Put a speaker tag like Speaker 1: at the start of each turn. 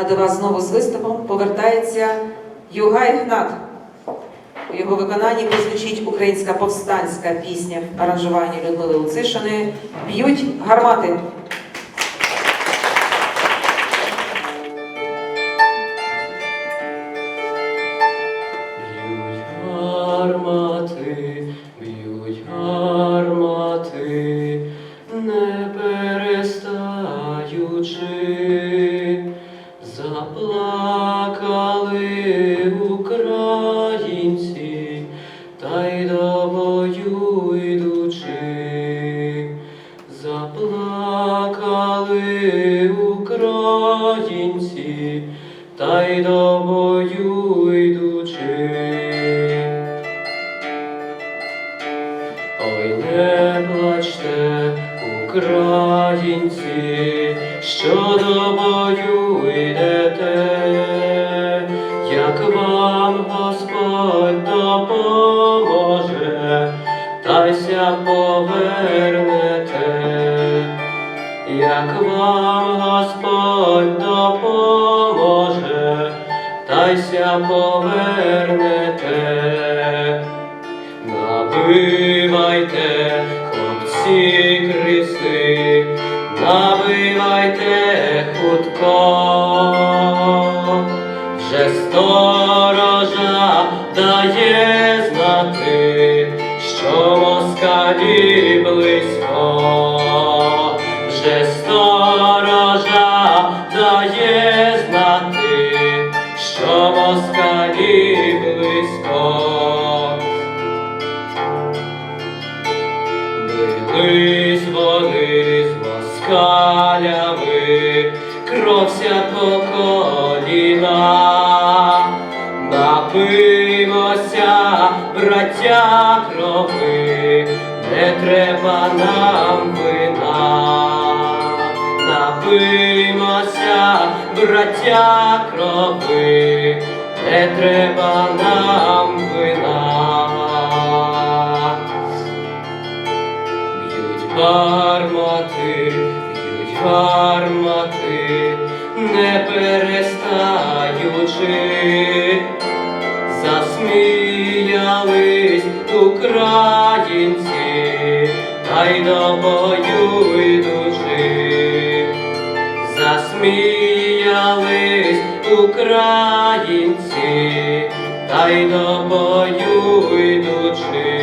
Speaker 1: А до вас знову з виступом повертається Юга Ігнат. У його виконанні прозвучить українська повстанська пісня в аранжуванні Людмили Луцишини Б'ють гармати.
Speaker 2: Заплакали українці, та й до бою йдучи, заплакали українці, та й до бою йдучи. Ой, не плачте, українці, що до бою йдете, повернете, як вам Господь допоможе, та ся повернете. Набивайте, хлопці криси, набивайте хутко, вже сторожа москалі близько, вже сторожа дає знати, що москалі близько. Бились вони з москалями, кровся по коліна, напимося, браття не треба нам вина, напимося, браття крови, не треба нам вина. Б'ють гармати, б'ють гармати, не перестаючи, засміялись українці, та й до бою йдучи, засміялись українці, та й до бою йдучи.